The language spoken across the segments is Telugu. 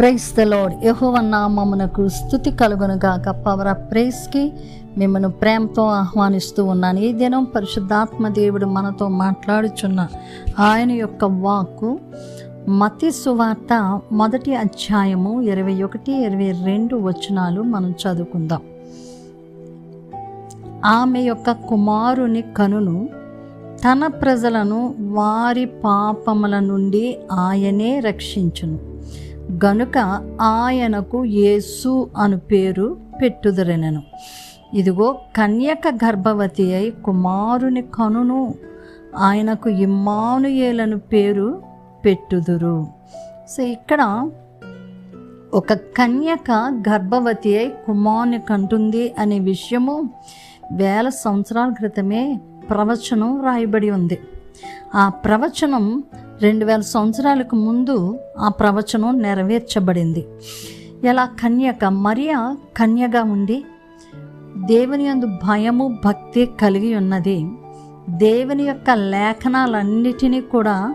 ప్రైస్ ద లార్డ్ యెహోవ స్థుతి కలుగునుగాక పవర్ ఆఫ్ ప్రైస్కి మిమ్మల్ని ప్రేమతో ఆహ్వానిస్తూ ఉన్నాను. ఈ దినం పరిశుద్ధాత్మ దేవుడు మనతో మాట్లాడుచున్న ఆయన యొక్క వాక్కు మతి సువార్త మొదటి అధ్యాయము ఇరవై ఒకటి ఇరవై రెండు వచనాలు మనం చదువుకుందాం. ఆమె యొక్క కుమారుని కనును తన ప్రజలను వారి పాపముల నుండి ఆయనే రక్షించును. గనుక ఆయనకు యేసు అను పేరు పెట్టుదరనను ఇదిగో కన్యక గర్భవతి అయి కుమారుని కనును ఆయనకు ఇమ్మానుయేలను పేరు పెట్టుదురు. సో ఇక్కడ ఒక కన్యక గర్భవతి అయి కుమారుని కంటుంది అనే విషయము వేల సంవత్సరాల క్రితమే ప్రవచనం రాయబడి ఉంది. ఆ ప్రవచనం రెండు వేల సంవత్సరాలకు ముందు ఆ ప్రవచనం నెరవేర్చబడింది. ఎలా? కన్యక మరియ కన్యగా ఉండి దేవుని యందు భయము భక్తి కలిగి ఉన్నది. దేవుని యొక్క లేఖనాలన్నిటినీ కూడా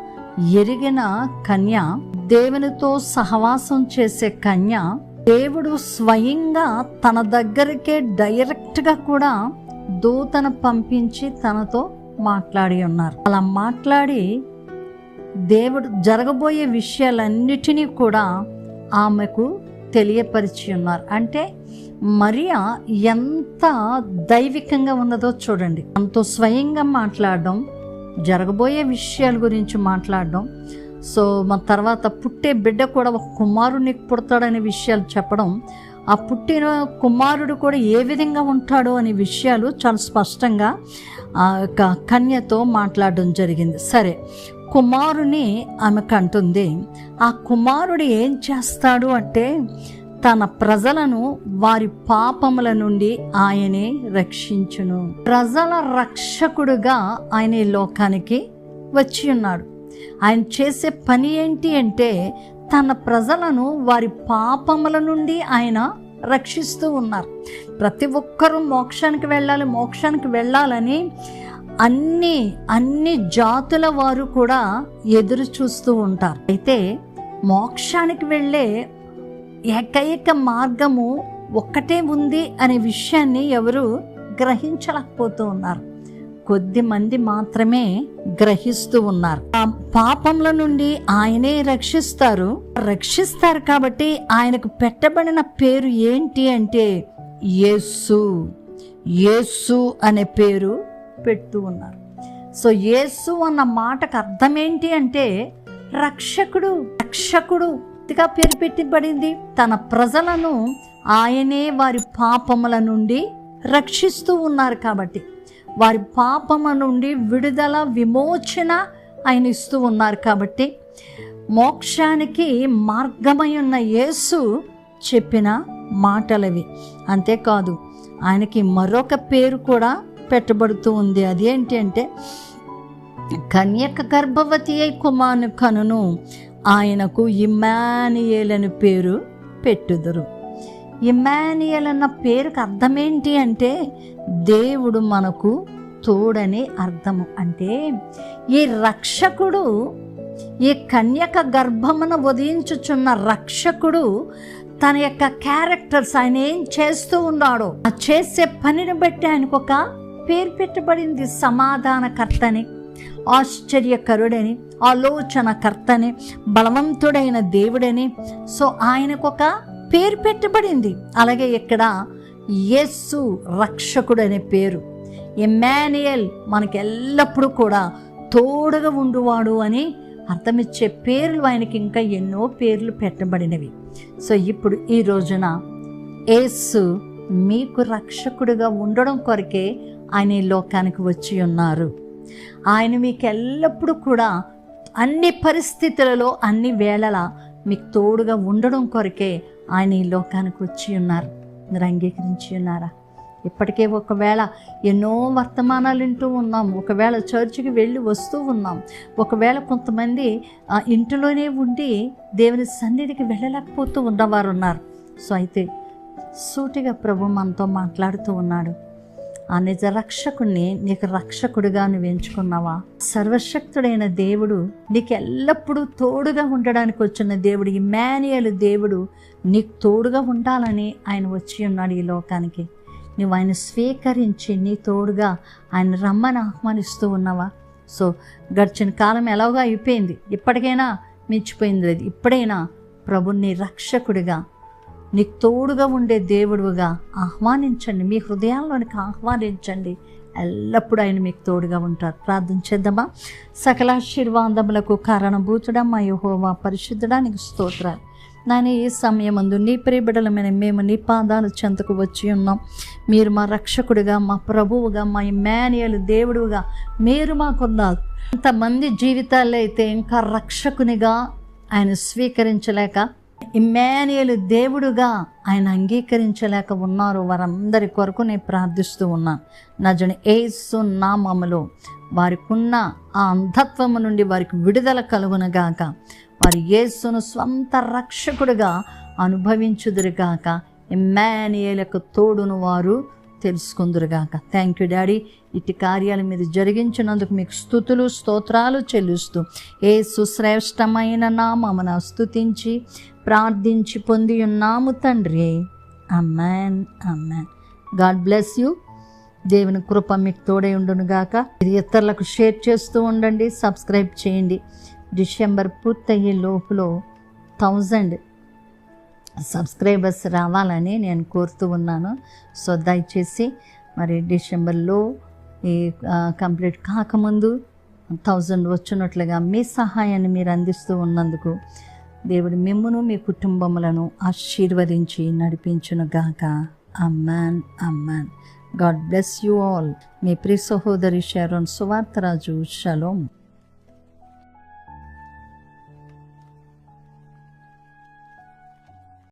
ఎరిగిన కన్య దేవునితో సహవాసం చేసే కన్య దేవుడు స్వయంగా తన దగ్గరికే డైరెక్ట్గా కూడా దూతను పంపించి తనతో మాట్లాడి ఉన్నారు. అలా మాట్లాడి దేవుడు జరగబోయే విషయాలన్నిటినీ కూడా ఆమెకు తెలియపరిచి ఉన్నారు. అంటే మరియా ఎంత దైవికంగా ఉన్నదో చూడండి. అంతో స్వయంగా మాట్లాడడం జరగబోయే విషయాల గురించి మాట్లాడడం. సో మన తర్వాత పుట్టే బిడ్డ కూడా ఒక కుమారునికి పుడతాడనే విషయాలు చెప్పడం ఆ పుట్టిన కుమారుడు కూడా ఏ విధంగా ఉంటాడో అనే విషయాలు చాలా స్పష్టంగా ఆ యొక్క కన్యతో మాట్లాడడం జరిగింది. సరే కుమారుని ఆమెకు అంటుంది ఆ కుమారుడు ఏం చేస్తాడు అంటే తన ప్రజలను వారి పాపముల నుండి ఆయనే రక్షించును. ప్రజల రక్షకుడుగా ఆయన లోకానికి వచ్చి ఉన్నాడు. ఆయన చేసే పని ఏంటి అంటే తన ప్రజలను వారి పాపముల నుండి ఆయన రక్షిస్తూ ఉన్నారు. ప్రతి ఒక్కరూ మోక్షానికి వెళ్ళాలి మోక్షానికి వెళ్ళాలని అన్ని అన్ని జాతుల వారు కూడా ఎదురు చూస్తూ ఉంటారు. అయితే మోక్షానికి వెళ్ళే ఏకైక మార్గము ఒక్కటే ఉంది అనే విషయాన్ని ఎవరు గ్రహించలేకపోతూ ఉన్నారు. కొద్ది మంది మాత్రమే గ్రహిస్తూ ఉన్నారు. ఆ పాపంల నుండి ఆయనే రక్షిస్తారు. రక్షిస్తారు కాబట్టి ఆయనకు పెట్టబడిన పేరు ఏంటి అంటే యేసు. యేసు అనే పేరు పెడుతూ ఉన్నారు. సో యేసు అన్న మాటకు అర్థం ఏంటి అంటే రక్షకుడు రక్షకుడు గా పేరు పెట్టబడింది. తన ప్రజలను ఆయనే వారి పాపముల నుండి రక్షిస్తూ ఉన్నారు కాబట్టి. వారి పాపము నుండి విడుదల విమోచన ఆయన ఇస్తూ ఉన్నారు కాబట్టి మోక్షానికి మార్గమై ఉన్న యేసు చెప్పిన మాటలవి. అంతేకాదు ఆయనకి మరొక పేరు కూడా పెట్టబడుతూ ఉంది. అదేంటి అంటే కన్యక గర్భవతి అయి కుమాను కనును ఆయనకు ఇమానియేల్ అని పేరు పెట్టుదురు. ఇమానియల్ అన్న పేరుకు అర్థమేంటి అంటే దేవుడు మనకు తోడని అర్థము. అంటే ఈ రక్షకుడు ఈ కన్యక గర్భమున ఉదయించుచున్న రక్షకుడు తన యొక్క క్యారెక్టర్స్ ఆయన ఏం చేస్తూ ఉన్నాడో ఆ చేసే పనిని బట్టి ఆయనకు ఒక పేరు పెట్టబడింది. సమాధానకర్తని ఆశ్చర్యకరుడని ఆలోచనకర్తని బలవంతుడైన దేవుడని. సో ఆయనకు ఒక పేరు పెట్టబడింది. అలాగే ఇక్కడ యస్సు రక్షకుడు అనే పేరు. ఎమ్మానియల్ మనకి ఎల్లప్పుడూ కూడా తోడుగా ఉండువాడు అని అర్థమిచ్చే పేర్లు ఆయనకి ఇంకా ఎన్నో పేర్లు పెట్టబడినవి. సో ఇప్పుడు ఈ రోజున యేసు మీకు రక్షకుడిగా ఉండడం కొరకే ఆయన ఈ లోకానికి వచ్చి ఉన్నారు. ఆయన మీకు ఎల్లప్పుడూ కూడా అన్ని పరిస్థితులలో అన్ని వేళలా మీకు తోడుగా ఉండడం కొరకే ఆయన ఈ లోకానికి వచ్చి ఉన్నారు. మీరు అంగీకరించి ఉన్నారా? ఇప్పటికే ఒకవేళ ఎన్నో వర్తమానాలు వింటూ ఉన్నాం. ఒకవేళ చర్చికి వెళ్ళి వస్తూ ఉన్నాం. ఒకవేళ కొంతమంది ఆ, ఇంటిలోనే ఉండి దేవుని సన్నిధికి వెళ్ళలేకపోతూ ఉన్నవారు ఉన్నారు సో అయితే సూటిగా ప్రభు మనతో మాట్లాడుతూ ఉన్నాడు. ఆ నిజ రక్షకుణ్ణి నీకు రక్షకుడిగా నువ్వు ఎంచుకున్నావా? సర్వశక్తుడైన దేవుడు నీకు ఎల్లప్పుడూ తోడుగా ఉండడానికి వచ్చిన దేవుడు ఇమాన్యుయల్ దేవుడు నీకు తోడుగా ఉండాలని ఆయన వచ్చి ఉన్నాడు ఈ లోకానికి. నువ్వు ఆయన స్వీకరించి నీ తోడుగా ఆయన రమ్మని ఆహ్వానిస్తూ ఉన్నావా? సో గడిచిన కాలం ఎలాగో అయిపోయింది. ఇప్పటికైనా మించిపోయింది. లేదు ఇప్పుడైనా ప్రభుని రక్షకుడిగా నీకు తోడుగా ఉండే దేవుడుగా ఆహ్వానించండి. మీ హృదయాల్లోనికి ఆహ్వానించండి. ఎల్లప్పుడూ ఆయన మీకు తోడుగా ఉంటారు. ప్రార్థన చేద్దామా? సకలాశీర్వాదములకు కారణభూతుడా మా యహోవా పరిశుద్ధుడా నీకు స్తోత్రాలు. నాని ఈ సమయమందు నీ ప్రియబిడలమైన మేము నీ పాదాలు చెంతకు వచ్చి ఉన్నాం. మీరు మా రక్షకుడిగా మా ప్రభువుగా మా ఇమానియలు దేవుడుగా మీరు మాకున్నారు అంతమంది జీవితాలు అయితే ఇంకా రక్షకునిగా ఆయన స్వీకరించలేక ఇమ్మాన్యులు దేవుడుగా ఆయన అంగీకరించలేక ఉన్నారు. వారందరి కొరకు నేను ప్రార్థిస్తూ ఉన్నాను నజన ఏసు నామములో వారికున్న ఆ అంధత్వము నుండి వారికి విడుదల కలుగునగాక. వారి యేసును స్వంత రక్షకుడుగా అనుభవించుదురుగాక. ఇమ్మానియలకు తోడును వారు తెలుసుకుందురుగాక. థ్యాంక్ యూ డాడీ ఇటు కార్యాలు మీద జరిగించినందుకు మీకు స్థుతులు స్తోత్రాలు చెల్లిస్తూ ఏ సుశ్రేష్టమైన నామమున స్థుతించి ప్రార్థించి పొంది ఉన్నాము తండ్రి. Amman Amman God bless you దేవుని కృప మీకు తోడై ఉండునుగాక. ఇది ఇతరులకు షేర్ చేస్తూ ఉండండి సబ్స్క్రైబ్ చేయండి. డిసెంబర్ పూర్తయ్యే లోపులో థౌజండ్ సబ్స్క్రైబర్స్ రావాలని నేను కోరుతూ ఉన్నాను. సో దయచేసి మరి డిసెంబర్లో ఈ కంప్లీట్ కాకముందు థౌజండ్ వచ్చినట్లుగా మీ సహాయాన్ని మీరు అందిస్తూ ఉన్నందుకు దేవుడు మిమ్మును మీ కుటుంబములను ఆశీర్వదించి నడిపించునుగాక. అమ్మాన్ Amman God bless you all. మీ ప్రియ సహోదరి షారోన్ సువార్తరాజు షలోమ్